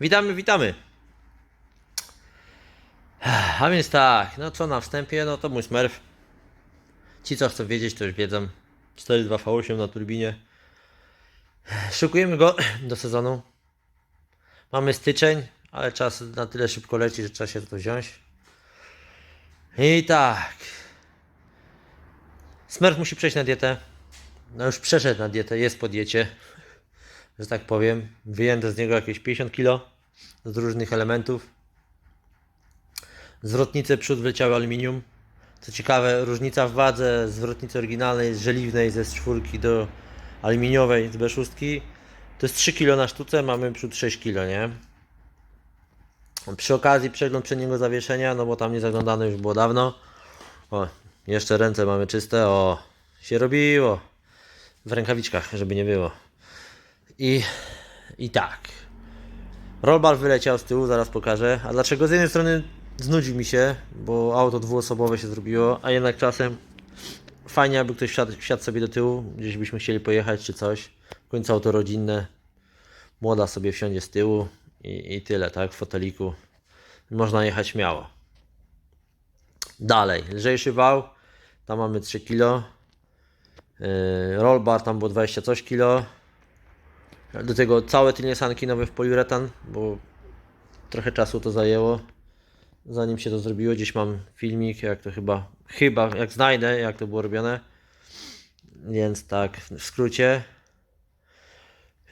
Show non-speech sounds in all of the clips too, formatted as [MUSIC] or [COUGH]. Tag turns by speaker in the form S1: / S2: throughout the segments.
S1: Witamy, witamy. A więc tak, no co na wstępie, no to mój Smurf. Ci co chcą wiedzieć, to już wiedzą. 4.2V8 na turbinie. Szykujemy go [CLEARS THROAT] do sezonu. Mamy styczeń, ale czas na tyle szybko leci, że trzeba się to wziąć. I tak. Smurf musi przejść na dietę. No już przeszedł na dietę, jest po diecie że tak powiem. Wyjęte z niego jakieś 50 kg z różnych elementów. Zwrotnice przód wleciały aluminium. Co ciekawe, różnica w wadze zwrotnicy oryginalnej z żeliwnej ze czwórki do aluminiowej z B6 to jest 3 kg na sztuce, mamy przód 6 kg, nie? Przy okazji przegląd przedniego zawieszenia, no bo tam nie zaglądane już było dawno. O, jeszcze ręce mamy czyste, o, się robiło. W rękawiczkach, żeby nie było. I, I tak. Rollbar wyleciał z tyłu, zaraz pokażę. A dlaczego? Z jednej strony znudził mi się, bo auto dwuosobowe się zrobiło, a jednak czasem fajnie, aby ktoś wsiadł, wsiadł sobie do tyłu, gdzieś byśmy chcieli pojechać czy coś. W końcu auto rodzinne. Młoda sobie wsiądzie z tyłu i, i tyle, tak? W foteliku. Można jechać śmiało. Dalej, lżejszy wał. Tam mamy 3 kg. Yy, rollbar tam było 20 coś kilo. Do tego całe tylnie sanki nowe w poliuretan, bo trochę czasu to zajęło. Zanim się to zrobiło, gdzieś mam filmik, jak to chyba, chyba, jak znajdę, jak to było robione. Więc tak, w skrócie.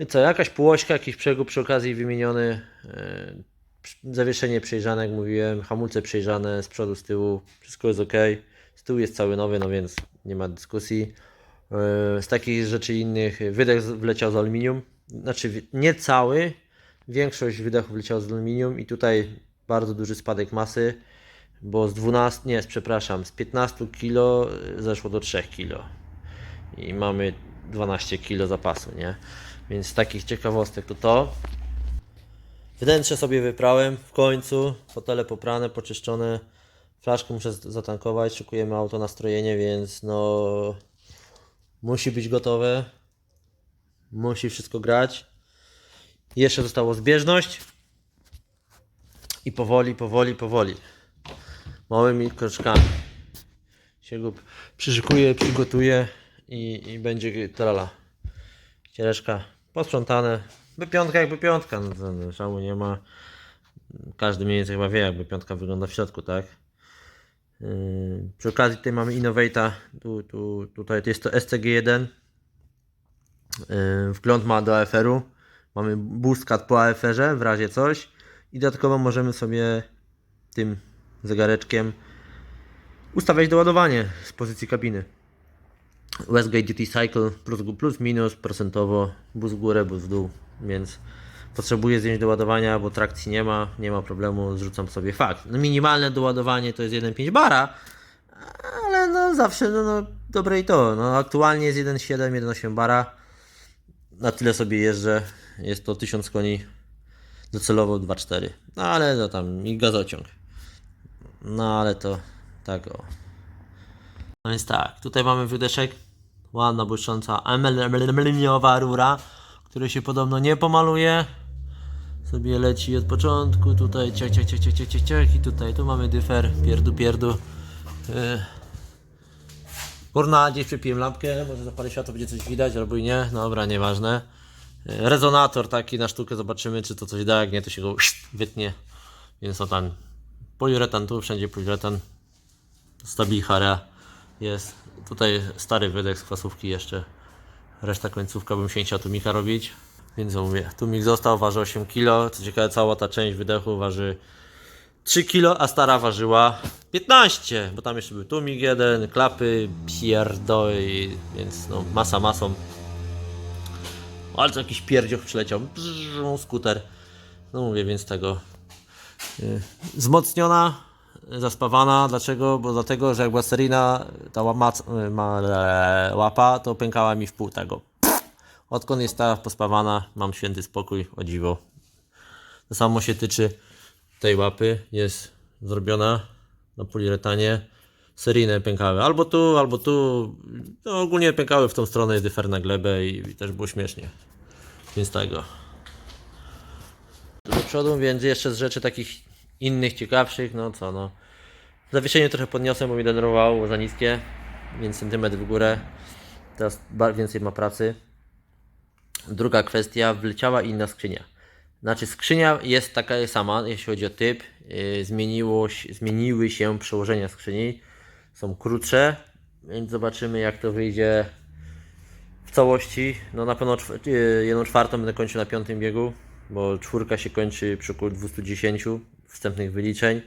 S1: I co, jakaś półośka, jakiś przegub przy okazji wymieniony. Yy, zawieszenie przejrzane, jak mówiłem, hamulce przejrzane z przodu, z tyłu, wszystko jest ok. Z tyłu jest cały nowy, no więc nie ma dyskusji. Yy, Z takich rzeczy innych, wydech wleciał z aluminium, znaczy nie cały, większość wydechów wleciała z aluminium i tutaj bardzo duży spadek masy, bo z 12, nie, przepraszam, z 15 kg zeszło do 3 kg i mamy 12 kg zapasu, nie? Więc z takich ciekawostek to to. Wnętrze sobie wyprałem w końcu, fotele poprane, poczyszczone, flaszkę muszę zatankować, szykujemy auto na strojenie, więc no musi być gotowe. Musi wszystko grać. Jeszcze zostało zbieżność. I powoli, powoli, powoli. Małymi kroczkami. Się go przyszykuje, przygotuje i, i będzie trala. Ścieżka posprzątane. By piątka jakby piątka. No no, szału nie ma. Każdy mniej więcej chyba wie jakby piątka wygląda w środku, tak? Yy, przy okazji tutaj mamy Innovate'a. Tu, tu, tutaj jest to SCG1. Yy, wgląd ma do AFR-u. Mamy boost cut po AFR-ze w razie coś. I dodatkowo możemy sobie tym zegareczkiem ustawiać doładowanie z pozycji kabiny. Westgate Duty Cycle plus, plus minus procentowo, bus w górę, bus w dół, więc potrzebuję zdjąć doładowania, bo trakcji nie ma, nie ma problemu, zrzucam sobie fakt. No minimalne doładowanie to jest 1,5 bara, ale no zawsze no, no dobre i to. No aktualnie jest 1,7, 1,8 bara. Na tyle sobie jeżdżę. Jest to 1000 koni docelowo 2,4. No ale to tam i gazociąg. No ale to tak o. No więc tak, tutaj mamy wydeszek. Ładna, błyszcząca aluminiowa rura, której się podobno nie pomaluje. Sobie leci od początku, tutaj ciach, ciach, ciach, ciach, ciach, ciach i tutaj, tu mamy dyfer, pierdu, pierdu. Yy. Kurna, gdzieś przypiłem lampkę, może zapalę światło, będzie coś widać, albo i nie. Dobra, nieważne. Rezonator taki na sztukę, zobaczymy czy to coś da, jak nie to się go wytnie. Więc to tam poliuretan, tu wszędzie poliuretan. Stabilhara jest. Tutaj stary wydech z kwasówki jeszcze. Reszta końcówka bym się nie chciał tumika robić. Więc mówię, tumik został, waży 8 kg. Co ciekawe, cała ta część wydechu waży 3 kg, a stara ważyła 15, bo tam jeszcze był tumik jeden, klapy, pierdoj, więc no masa masą. Ale co jakiś pierdzioch przyleciał, Bzzz, skuter. No mówię, więc tego y, wzmocniona, zaspawana. Dlaczego? Bo dlatego, że jak była seryjna ta y, ma, łapa, to pękała mi w pół tego. Odkąd jest ta pospawana, mam święty spokój, o dziwo. To samo się tyczy tej łapy. Jest zrobiona na poliuretanie. Seryjne pękały albo tu, albo tu. No, ogólnie pękały w tą stronę, dyfer na glebę i, i też było śmiesznie. Więc tego. Do przodu, więc jeszcze z rzeczy takich innych, ciekawszych, no co no. Zawieszenie trochę podniosłem, bo mi denerwowało, za niskie, więc centymetr w górę. Teraz więcej ma pracy. Druga kwestia, wleciała inna skrzynia. Znaczy skrzynia jest taka sama, jeśli chodzi o typ. Yy, zmieniło, zmieniły się przełożenia skrzyni. Są krótsze, więc zobaczymy jak to wyjdzie w całości. No na pewno czw- yy, jedną czwartą będę kończył na piątym biegu, bo czwórka się kończy przy około 210 wstępnych wyliczeń.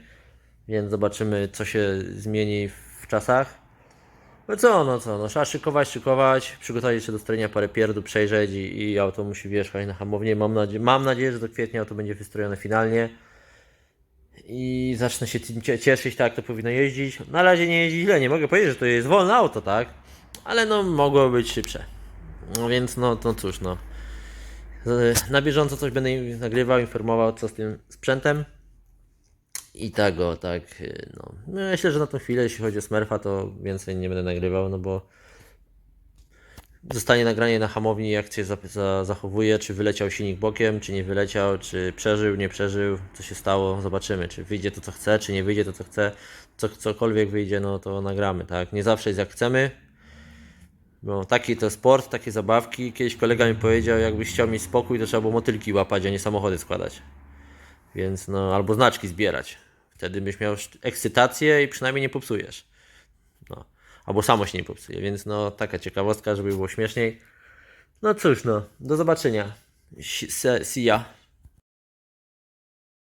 S1: Więc zobaczymy co się zmieni w czasach. No co, no co, no trzeba szykować, szykować, przygotować jeszcze do strojenia parę pierdu, przejrzeć i, i auto musi wjeżdżać na hamownię. Mam, nadzie- mam nadzieję, że do kwietnia auto będzie wystrojone finalnie i zacznę się cieszyć, tak to powinno jeździć. Na razie nie jeździ źle, nie mogę powiedzieć, że to jest wolne auto, tak? Ale no mogło być szybsze. No więc no, no cóż, no. Na bieżąco coś będę nagrywał, informował co z tym sprzętem. I tego, tak, y, no. no. Myślę, że na tą chwilę, jeśli chodzi o Smurfa, to więcej nie będę nagrywał, no bo zostanie nagranie na hamowni, jak się za, za, zachowuje, czy wyleciał silnik bokiem, czy nie wyleciał, czy przeżył, nie przeżył, co się stało, zobaczymy, czy wyjdzie to, co chce, czy nie wyjdzie to, co chce, co, cokolwiek wyjdzie, no to nagramy, tak, nie zawsze jest jak chcemy, no, taki to sport, takie zabawki, kiedyś kolega mi powiedział, jakbyś chciał mieć spokój, to trzeba było motylki łapać, a nie samochody składać. Więc no, albo znaczki zbierać. Wtedy byś miał ekscytację i przynajmniej nie popsujesz. No. Albo samo się nie popsuje, więc no taka ciekawostka, żeby było śmieszniej. No cóż, no, do zobaczenia. See ya.